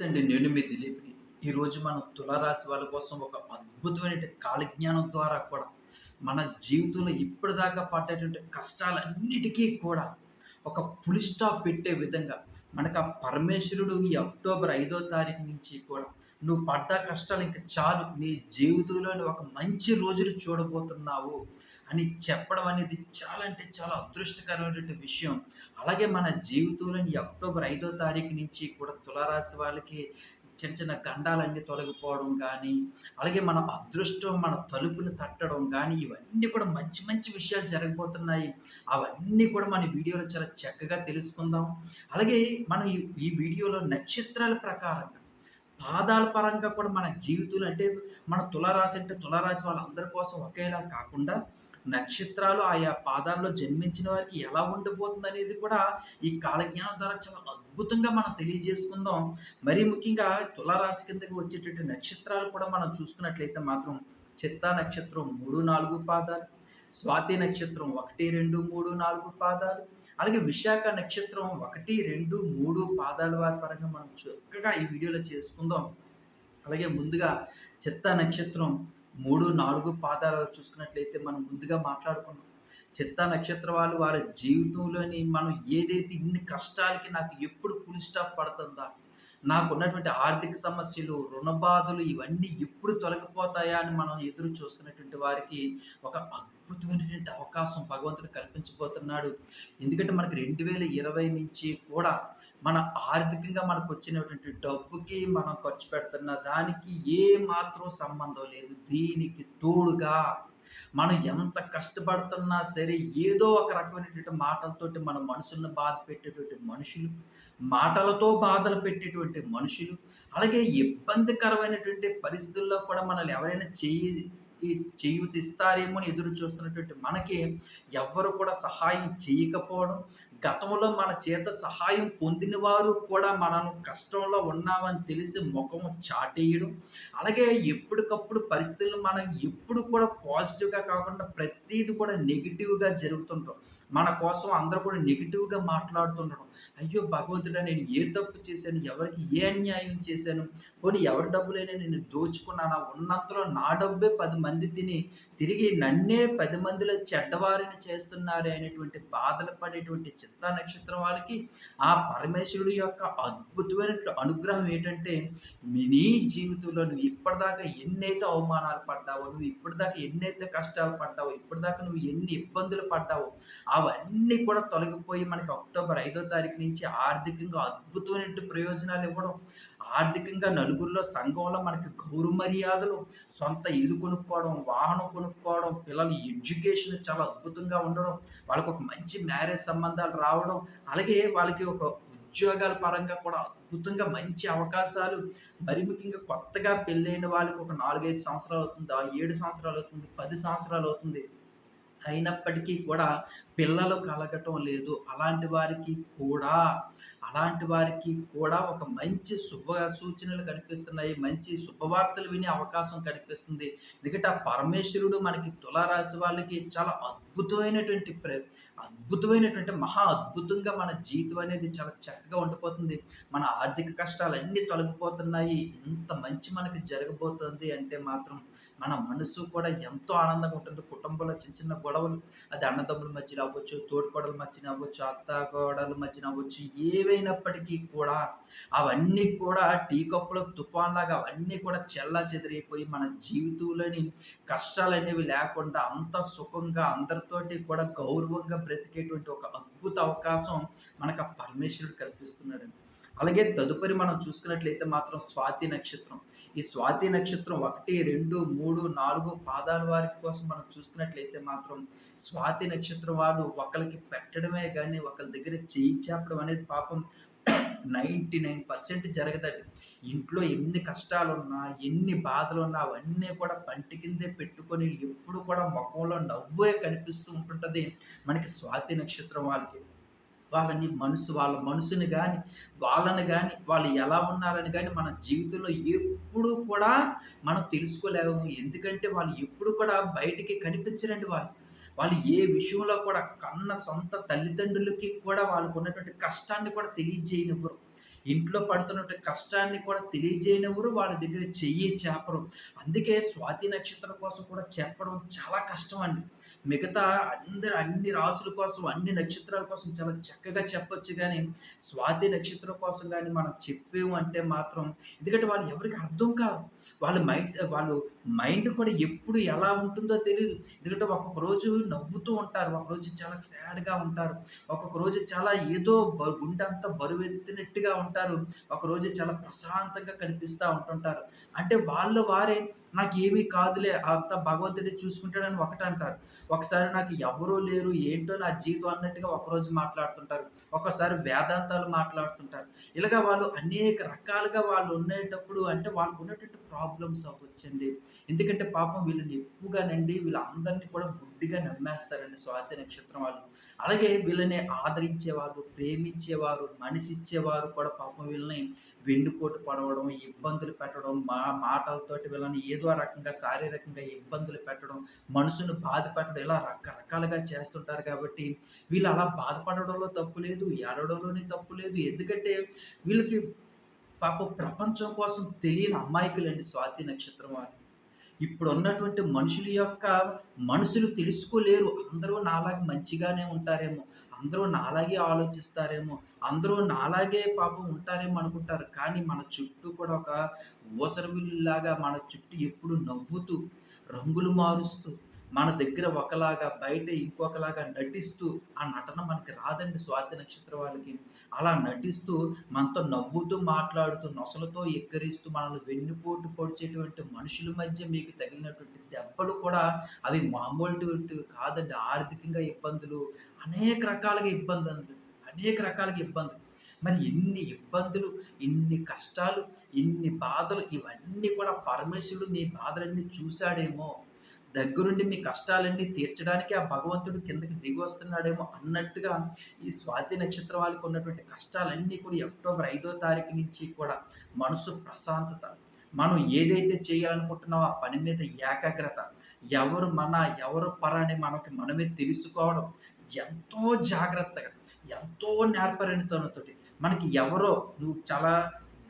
నమస్తే అండి నేను మీ దిలీప్ని. ఈరోజు మనం తులారాశి వాళ్ళ కోసం ఒక అద్భుతమైన కాలజ్ఞానం ద్వారా కూడా మన జీవితంలో ఇప్పటిదాకా పడ్డటువంటి కష్టాలన్నిటికీ కూడా ఒక పులి స్టాప్ పెట్టే విధంగా మనకు ఆ పరమేశ్వరుడు ఈ అక్టోబర్ ఐదో తారీఖు నుంచి కూడా నువ్వు పడ్డ కష్టాలు ఇంకా చాలు నీ జీవితంలోని ఒక మంచి రోజులు చూడబోతున్నావు అని చెప్పడం అనేది చాలా అంటే చాలా అదృష్టకరమైనటువంటి విషయం. అలాగే మన జీవితంలోని అక్టోబర్ ఐదో తారీఖు నుంచి కూడా తులారాశి వాళ్ళకి చిన్న చిన్న గండాలన్నీ తొలగిపోవడం కానీ అలాగే మన అదృష్టం మన తలుపుని తట్టడం కానీ ఇవన్నీ కూడా మంచి మంచి విషయాలు జరగబోతున్నాయి. అవన్నీ కూడా మన వీడియోలో చాలా చక్కగా తెలుసుకుందాం. అలాగే మనం ఈ ఈ వీడియోలో నక్షత్రాల ప్రకారంగా పాదాల పరంగా కూడా మన జీవితంలో అంటే మన తులారాశి అంటే తులారాశి వాళ్ళందరి కోసం ఒకేలా కాకుండా నక్షత్రాలు ఆయా పాదాల్లో జన్మించిన వారికి ఎలా ఉండిపోతుంది అనేది కూడా ఈ కాలజ్ఞానం ద్వారా చాలా అద్భుతంగా మనం తెలియజేసుకుందాం. మరీ ముఖ్యంగా తులారాశి కిందకి వచ్చేటటువంటి నక్షత్రాలు కూడా మనం చూసుకున్నట్లయితే మాత్రం చిత్తా నక్షత్రం మూడు నాలుగు పాదాలు స్వాతి నక్షత్రం ఒకటి రెండు మూడు నాలుగు పాదాలు అలాగే విశాఖ నక్షత్రం ఒకటి రెండు మూడు పాదాల వారి పరంగా మనం చక్కగా ఈ వీడియోలో చేసుకుందాం. అలాగే ముందుగా చిత్తా నక్షత్రం మూడు నాలుగు పాదాలు చూసుకున్నట్లయితే మనం ముందుగా మాట్లాడుకున్నాం. చిత్త నక్షత్ర వాళ్ళు వారి జీవితంలోని మనం ఏదైతే ఇన్ని కష్టాలకి నాకు ఎప్పుడు ఫుల్ స్టాప్ పడుతుందా? నాకు ఉన్నటువంటి ఆర్థిక సమస్యలు రుణ బాధలు ఇవన్నీ ఎప్పుడు తొలగిపోతాయా అని మనం ఎదురు చూస్తున్నటువంటి వారికి ఒక అద్భుతమైనటువంటి అవకాశం భగవంతుడు కల్పించబోతున్నాడు. ఎందుకంటే మనకి రెండు వేల ఇరవై నుంచి కూడా మన ఆర్థికంగా మనకు వచ్చినటువంటి డబ్బుకి మనం ఖర్చు పెడుతున్న దానికి ఏ మాత్రం సంబంధం లేదు. దీనికి తోడుగా మనం ఎంత కష్టపడుతున్నా సరే ఏదో ఒక రకమైనటువంటి మాటలతోటి మన మనసులను బాధ పెట్టేటువంటి మనుషులు మాటలతో బాధలు పెట్టేటువంటి మనుషులు అలాగే ఇబ్బందికరమైనటువంటి పరిస్థితుల్లో కూడా మనల్ని ఎవరైనా చేయి ఈ చేయూతిస్తారేమో అని ఎదురు చూస్తున్నటువంటి మనకి ఎవ్వరు కూడా సహాయం చేయకపోవడం గతంలో మన చేత సహాయం పొందిన వారు కూడా మనం కష్టంలో ఉన్నామని తెలిసి ముఖం చాటేయడం అలాగే ఎప్పటికప్పుడు పరిస్థితులు మనం ఎప్పుడు కూడా పాజిటివ్గా కాకుండా ప్రతిదీ కూడా నెగిటివ్గా జరుగుతుంటాం. మన కోసం అందరూ కూడా నెగిటివ్గా మాట్లాడుతుండడం అయ్యో భగవంతుడా నేను ఏ తప్పు చేశాను? ఎవరికి ఏ అన్యాయం చేశాను? పోనీ ఎవరి డబ్బులైనా నేను దోచుకున్నానా? ఉన్నంతలో నా డబ్బే పది మంది తిని తిరిగి నన్నే పది మందిలో చెడ్డవారిని చేస్తున్నారే అనేటువంటి బాధలు పడేటువంటి చిత్త నక్షత్రం వాళ్ళకి ఆ పరమేశ్వరుడు యొక్క అద్భుతమైన అనుగ్రహం ఏంటంటే నీ జీవితంలో నువ్వు ఇప్పటిదాకా ఎన్నైతే అవమానాలు పడ్డావో నువ్వు ఇప్పటిదాకా ఎన్నైతే కష్టాలు పడ్డావో ఇప్పటిదాకా నువ్వు ఎన్ని ఇబ్బందులు పడ్డావో అవన్నీ కూడా తొలగిపోయి మనకి అక్టోబర్ ఐదో తారీఖు నుంచి ఆర్థికంగా అద్భుతమైన ప్రయోజనాలు ఇవ్వడం ఆర్థికంగా నలుగురిలో సంఘంలో మనకి గౌరవ మర్యాదలు సొంత ఇల్లు కొనుక్కోవడం వాహనం కొనుక్కోవడం పిల్లల ఎడ్యుకేషన్ చాలా అద్భుతంగా ఉండడం వాళ్ళకి ఒక మంచి మ్యారేజ్ సంబంధాలు రావడం అలాగే వాళ్ళకి ఒక ఉద్యోగాల పరంగా కూడా అద్భుతంగా మంచి అవకాశాలు. మరి ముఖ్యంగా కొత్తగా పెళ్ళైన వాళ్ళకి ఒక నాలుగైదు సంవత్సరాలు అవుతుంది ఏడు సంవత్సరాలు అవుతుంది పది సంవత్సరాలు అవుతుంది. అయినప్పటికీ కూడా పిల్లలు కలగటం లేదు. అలాంటి వారికి కూడా అలాంటి వారికి కూడా ఒక మంచి శుభ సూచనలు కనిపిస్తున్నాయి. మంచి శుభవార్తలు వినే అవకాశం కనిపిస్తుంది. ఎందుకంటే ఆ పరమేశ్వరుడు మనకి తులారాశి వాళ్ళకి చాలా అద్భుతమైనటువంటి ప్ర అద్భుతమైనటువంటి మహా అద్భుతంగా మన జీవితం అనేది చాలా చక్కగా ఉండిపోతుంది. మన ఆర్థిక కష్టాలన్నీ తొలగిపోతున్నాయి. ఇంత మంచి మనకి జరగబోతుంది అంటే మాత్రం మన మనసు కూడా ఎంతో ఆనందంగా ఉంటుంది. కుటుంబంలో చిన్న చిన్న గొడవలు అది అన్నదమ్ముల మధ్యన అవ్వచ్చు తోడుకోడల మధ్యన అవ్వచ్చు అత్త గోడల మధ్యన అవ్వచ్చు ఏవైనప్పటికీ కూడా అవన్నీ కూడా టీ కప్పులో తుఫాన్ లాగా అవన్నీ కూడా చెల్లా చెదిరిపోయి మన జీవితంలోని కష్టాలు అనేవి లేకుండా అంత సుఖంగా అందరితోటి కూడా గౌరవంగా బ్రతికేటువంటి ఒక అద్భుత అవకాశం మనకు ఆ పరమేశ్వరుడు కల్పిస్తున్నాడు అలాగే తదుపరి మనం చూసుకున్నట్లయితే మాత్రం స్వాతి నక్షత్రం. ఈ స్వాతి నక్షత్రం ఒకటి రెండు మూడు నాలుగు పాదాల వారికి కోసం మనం చూసుకున్నట్లయితే మాత్రం స్వాతి నక్షత్రం వాళ్ళు ఒకరికి పెట్టడమే కానీ ఒకరి దగ్గర చేయించేపడం అనేది పాపం నైంటీ నైన్ పర్సెంట్ జరగదండి. ఇంట్లో ఎన్ని కష్టాలు ఉన్నా ఎన్ని బాధలు ఉన్నా అవన్నీ కూడా పంటి కిందే పెట్టుకొని ఎప్పుడు కూడా ముఖంలో నవ్వే కనిపిస్తూ ఉంటుంటుంది మనకి స్వాతి నక్షత్రం వాళ్ళకి. వాళ్ళని మనసు వాళ్ళ మనసుని కానీ వాళ్ళని కానీ వాళ్ళు ఎలా ఉన్నారని కానీ మన జీవితంలో ఎప్పుడు కూడా మనం తెలుసుకోలేము. ఎందుకంటే వాళ్ళు ఎప్పుడు కూడా బయటికి కనిపించరండి వాళ్ళు. వాళ్ళు ఏ విషయంలో కూడా కన్న సొంత తల్లిదండ్రులకి కూడా వాళ్ళకు ఉన్నటువంటి కష్టాన్ని కూడా తెలియజేయనివ్వరు. ఇంట్లో పడుతున్నటువంటి కష్టాన్ని కూడా తెలియజేయనివ్వరు. వాళ్ళ దగ్గర చెయ్యి చేపరు అందుకే స్వాతి నక్షత్రం కోసం కూడా చెప్పడం చాలా కష్టం అండి. మిగతా అందరు అన్ని రాసుల కోసం, అన్ని నక్షత్రాల కోసం చాలా చక్కగా చెప్పొచ్చు కానీ స్వాతి నక్షత్రం కోసం కానీ మనం చెప్పేము అంటే మాత్రం ఎందుకంటే వాళ్ళు ఎవరికీ అర్థం కాదు. వాళ్ళ మైండ్స్ వాళ్ళు మైండ్ కూడా ఎప్పుడు ఎలా ఉంటుందో తెలియదు ఎందుకంటే ఒక్కొక్క రోజు నవ్వుతూ ఉంటారు. ఒక రోజు చాలా సాడ్‌గా ఉంటారు. ఒక్కొక్క రోజు చాలా ఏదో గుండంతా బరువెత్తినట్టుగా ఉంటారు. ఒక రోజు చాలా ప్రశాంతంగా కనిపిస్తూ ఉంటుంటారు. అంటే వాళ్ళు వారే నాకు ఏమీ కాదులే అంత భగవంతుడే చూసుకుంటాడని ఒకటి అంటారు ఒకసారి నాకు ఎవరూ లేరు, ఏంటో నా జీవితం అన్నట్టుగా ఒకరోజు మాట్లాడుతుంటారు. ఒకసారి వేదాంతాలు మాట్లాడుతుంటారు. ఇలాగ వాళ్ళు అనేక రకాలుగా వాళ్ళు ఉండేటప్పుడు అంటే వాళ్ళకు ఉన్నటువంటి ప్రాబ్లమ్స్ అవ్వొచ్చండి. ఎందుకంటే పాపం వీళ్ళని ఎక్కువగానండి వీళ్ళందరిని కూడా గుడ్డిగా నమ్మేస్తారండి స్వాతి నక్షత్రం వాళ్ళు. అలాగే వీళ్ళని ఆదరించేవారు, ప్రేమించేవారు, మనసిచ్చేవారు కూడా పాపం వీళ్ళని వెన్నుపోటు పడవడం ఇబ్బందులు పెట్టడం, మా మాటలతోటి వీళ్ళని ఏదో రకంగా శారీరకంగా ఇబ్బందులు పెట్టడం, మనసును బాధ పెట్టడం ఇలా రకరకాలుగా చేస్తుంటారు కాబట్టి వీళ్ళు అలా బాధపడడంలో తప్పు లేదు, ఏడవడంలోనే తప్పు లేదు. ఎందుకంటే వీళ్ళకి పాపం ప్రపంచం కోసం తెలియని అమ్మాయికులండి స్వాతి నక్షత్రం వారు. ఇప్పుడున్నటువంటి మనుషుల యొక్క మనసులు తెలుసుకోలేరు. అందరూ నాలాగా మంచిగానే ఉంటారేమో, అందరూ నాలాగే ఆలోచిస్తారేమో, అందరూ నాలాగే పాపం ఉంటారేమో అనుకుంటారు. కానీ మన చుట్టూ కూడా ఒక ఊసరవెల్లిలాగా మన చుట్టూ ఎప్పుడు నవ్వుతూ, రంగులు మారుస్తూ, మన దగ్గర ఒకలాగా బయట ఇంకొకలాగా నటిస్తూ ఆ నటన మనకి రాదండి స్వాతి నక్షత్రం వాళ్ళకి. అలా నటిస్తూ మనతో నవ్వుతూ మాట్లాడుతూ, నొసలతో ఎక్కరిస్తూ మనల్ని వెన్నుపోటు పొడిచేటువంటి మనుషుల మధ్య మీకు తగిలినటువంటి దెబ్బలు కూడా అవి మామూలుటువంటివి కాదండి. ఆర్థికంగా ఇబ్బందులు, అనేక రకాలుగా ఇబ్బందులు, అనేక రకాలుగా ఇబ్బందులు. మరి ఎన్ని ఇబ్బందులు, ఇన్ని కష్టాలు, ఇన్ని బాధలు ఇవన్నీ కూడా పరమేశ్వరుడు మీ బాధలన్నీ చూశాడేమో దగ్గరుండి మీ కష్టాలన్నీ తీర్చడానికి ఆ భగవంతుడు కిందకి దిగి వస్తున్నాడేమో అన్నట్టుగా ఈ స్వాతి నక్షత్రం వాళ్ళకి ఉన్నటువంటి కష్టాలన్నీ కూడా అక్టోబర్ ఐదో తారీఖు నుంచి కూడా మనసు ప్రశాంతత, మనం ఏదైతే చేయాలనుకుంటున్నామో ఆ పని మీద ఏకాగ్రత, ఎవరు మన, ఎవరు పర అని మనకి మనమే తెలుసుకోవడం, ఎంతో జాగ్రత్తగా, ఎంతో నేర్పరితనంతోటి మనకి ఎవరో నువ్వు చాలా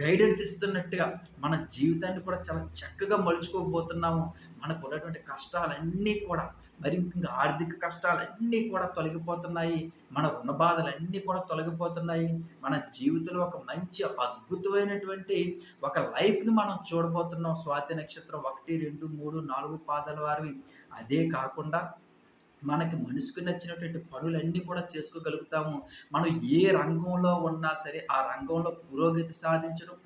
గైడెన్స్ ఇస్తున్నట్టుగా మన జీవితాన్ని కూడా చాలా చక్కగా మలుచుకోబోతున్నాము. మనకున్నటువంటి కష్టాలన్నీ కూడా మరి ముఖ్యంగా ఆర్థిక కష్టాలన్నీ కూడా తొలగిపోతున్నాయి. మన రుణ బాధలన్నీ కూడా తొలగిపోతున్నాయి. మన జీవితంలో ఒక మంచి అద్భుతమైనటువంటి ఒక లైఫ్‌ని మనం చూడబోతున్నాం. స్వాతి నక్షత్రం 1, 2, 3, 4 పాదాల వారివి. అదే కాకుండా మనకి మనసుకు నచ్చినటువంటి పనులన్నీ కూడా చేసుకోగలుగుతాము. మనం ఏ రంగంలో ఉన్నా సరే, ఆ రంగంలో పురోగతి సాధించడం,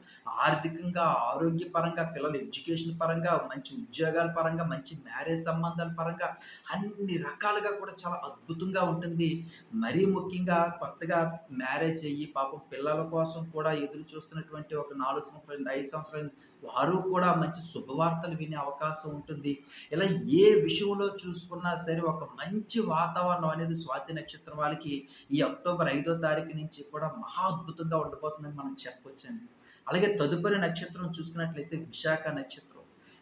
ఆర్థికంగా, ఆరోగ్యపరంగా, పిల్లల ఎడ్యుకేషన్ పరంగా, మంచి ఉద్యోగాల పరంగా, మంచి మ్యారేజ్ సంబంధాల పరంగా అన్ని రకాలుగా కూడా చాలా అద్భుతంగా ఉంటుంది. మరీ ముఖ్యంగా కొత్తగా మ్యారేజ్ అయ్యి పాపం పిల్లల కోసం కూడా ఎదురు చూస్తున్నటువంటి ఒక నాలుగు సంవత్సరాలు, ఐదు సంవత్సరాలు వారు కూడా మంచి శుభవార్తలు వినే అవకాశం ఉంటుంది. ఇలా ఏ విషయంలో చూసుకున్నా సరే ఒక మంచి వాతావరణం అనేది స్వాతి నక్షత్రం వాళ్ళకి ఈ అక్టోబర్ ఐదో తారీఖు నుంచి కూడా మహా అద్భుతంగా ఉండబోతుందని మనం చెప్పొచ్చండి. అలాగే తదుపరి నక్షత్రం చూసుకున్నట్లయితే విశాఖ నక్షత్రం.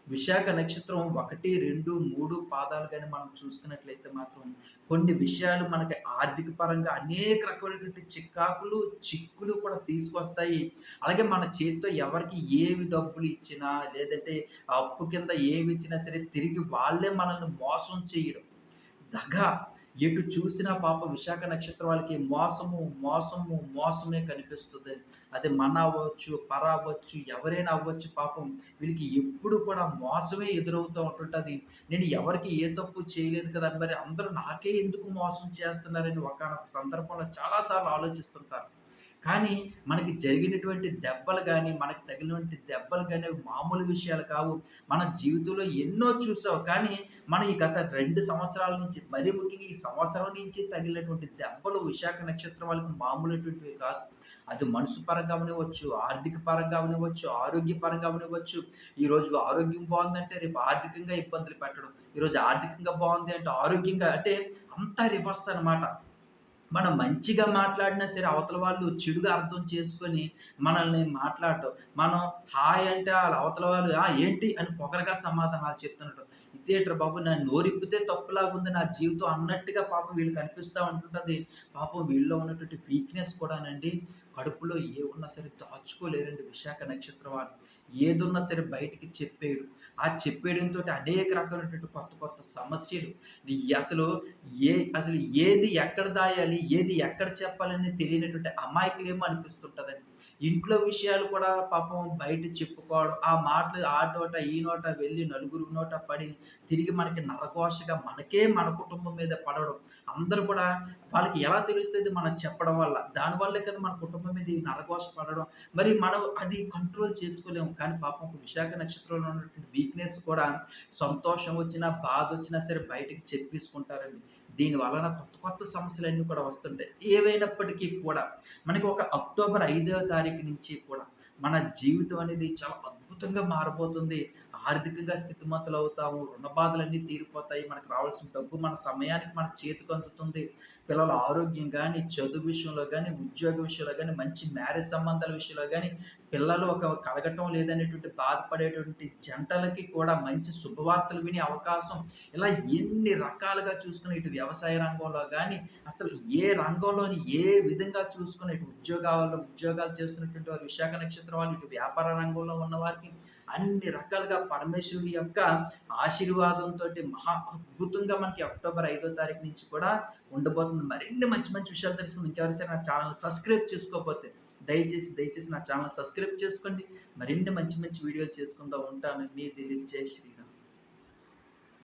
విశాఖ నక్షత్రం 1, 2, 3 పాదాలు కానీ మనం చూసుకున్నట్లయితే మాత్రం కొన్ని విషయాలు మనకి ఆర్థిక పరంగా అనేక రకమైనటువంటి చికాకులు, చిక్కులు కూడా తీసుకొస్తాయి. అలాగే మన చేతితో ఎవరికి ఏవి డబ్బులు ఇచ్చినా, లేదంటే ఆ అప్పు కింద ఏమి ఇచ్చినా సరే తిరిగి వాళ్ళే మనల్ని మోసం చేయడం. దగ ఎటు చూసినా పాపం విశాఖ నక్షత్రం వాళ్ళకి మోసము, మోసము, మోసమే కనిపిస్తుంది అది మన అవ్వచ్చు, పర అవ్వచ్చు, ఎవరైనా అవ్వచ్చు పాపం వీళ్ళకి ఎప్పుడు కూడా మోసమే ఎదురవుతూ ఉంటుంటుంది నేను ఎవరికీ ఏ తప్పు చేయలేదు కదా! మరి అందరూ నాకే ఎందుకు మోసం చేస్తున్నారని ఒకనొక సందర్భంలో చాలాసార్లు ఆలోచిస్తుంటారు. కానీ మనకి జరిగినటువంటి దెబ్బలు కానీ మనకు తగిలినటువంటి దెబ్బలు కానీ మామూలు విషయాలు కావు. మన జీవితంలో ఎన్నో చూసావు కానీ మన ఈ గత రెండు సంవత్సరాల నుంచి మరీ ముఖ్యంగా ఈ సంవత్సరం నుంచి తగిలినటువంటి దెబ్బలు విశాఖ నక్షత్రం వాళ్ళకి మామూలటువంటివి కాదు. అది మనసు పరంగా అవ్వనివ్వచ్చు, ఆర్థిక పరంగా అవనివ్వచ్చు ఆరోగ్య పరంగా అవ్వనివ్వచ్చు. ఈరోజు ఆరోగ్యం బాగుందంటే రేపు ఆర్థికంగా ఇబ్బందులు పెట్టడం. ఈరోజు ఆర్థికంగా బాగుంది అంటే ఆరోగ్యంగా అంటే అంతా రివర్స్ అనమాట. మనం మంచిగా మాట్లాడినా సరే అవతల వాళ్ళు చెడుగా అర్థం చేసుకొని మనల్ని మాట్లాడటం. మనం హాయ్ అంటే వాళ్ళు అవతల వాళ్ళు ఆ! ఏంటి అని పొగరగా సమాధానాలు చెప్తున్నట్టు ఇదేట్రా బాబు నా నోరిప్పితే తప్పులాగుంది నా జీవితం అన్నట్టుగా పాపం వీళ్ళు కనిపిస్తూ ఉంటుంటుంది పాపం వీళ్ళలో ఉన్నటువంటి వీక్‌నెస్ కూడానండి కడుపులో ఏ ఉన్నా సరే దాచుకోలేరండి విశాఖ నక్షత్రం వాళ్ళు ఏదున్నా సరే బయటికి చెప్పేయడు. ఆ చెప్పేయడంతో అనేక రకాలైనటువంటి కొత్త కొత్త సమస్యలు. అసలు ఏ అసలు ఏది ఎక్కడ దాయాలి ఏది ఎక్కడ చెప్పాలని తెలియనటువంటి అమాయకులేమో అనిపిస్తుంటుందండి. ఇంట్లో విషయాలు కూడా పాపం బయట చెప్పుకోవడం ఆ మాటలు ఆ నోట ఈ నోట వెళ్ళి నలుగురు నోట పడి తిరిగి మనకి నరకోశగా మనకే మన కుటుంబం మీద పడడం. అందరూ కూడా వాళ్ళకి ఎలా తెలుస్తుంది మనం చెప్పడం వల్ల? దానివల్లే కదా మన కుటుంబం మీద ఈ పడడం. మరి మనం అది కంట్రోల్ చేసుకోలేము. కానీ పాపం ఒక విశాఖ నక్షత్రంలో ఉన్నటువంటి వీక్నెస్ కూడా సంతోషం వచ్చినా బాధ వచ్చినా సరే బయటికి చెప్పేసుకుంటారండి. దీని వలన కొత్త కొత్త సమస్యలన్నీ కూడా వస్తుంటాయి. ఏవైనప్పటికీ కూడా మనకి ఒక అక్టోబర్ ఐదవ తారీఖు నుంచి కూడా మన జీవితం అనేది చాలా అద్భుతంగా మారబోతుంది. ఆర్థికంగా స్థితిమంతులు అవుతాము రుణ బాధలన్నీ తీరిపోతాయి మనకు రావాల్సిన డబ్బు మన సమయానికి మన చేతికి అందుతుంది. పిల్లల ఆరోగ్యం కానీ చదువు విషయంలో కానీ ఉద్యోగ విషయంలో కానీ మంచి మ్యారేజ్ సంబంధాల విషయంలో కానీ పిల్లలు ఒక కలగటం లేదనేటువంటి బాధపడేటువంటి జంటలకి కూడా మంచి శుభవార్తలు వినే అవకాశం. ఇలా ఎన్ని రకాలుగా చూసుకుని ఇటు వ్యవసాయ రంగంలో కానీ అసలు ఏ రంగంలోని ఏ విధంగా చూసుకుని ఇటు ఉద్యోగాల్లో ఉద్యోగాలు చేస్తున్నటువంటి వారు విశాఖ నక్షత్రం వాళ్ళు ఇటు వ్యాపార రంగంలో ఉన్న వారికి అన్ని రకాలుగా పరమేశ్వరుడి యొక్క ఆశీర్వాదంతో మహా అద్భుతంగా మనకి అక్టోబర్ ఐదో తారీఖు నుంచి కూడా ఉండబోతుంది. మరిన్ని మంచి మంచి విషయాలు తెలుసుకుని ఇంకెవరైనా నా ఛానల్ సబ్స్క్రైబ్ చేసుకోకపోతే దయచేసి దయచేసి నా ఛానల్ సబ్స్క్రైబ్ చేసుకోండి. మరిన్ని మంచి మంచి వీడియోలు చేసుకుంటూ ఉంటాను. మీ దిలీప్. జై శ్రీరామ్.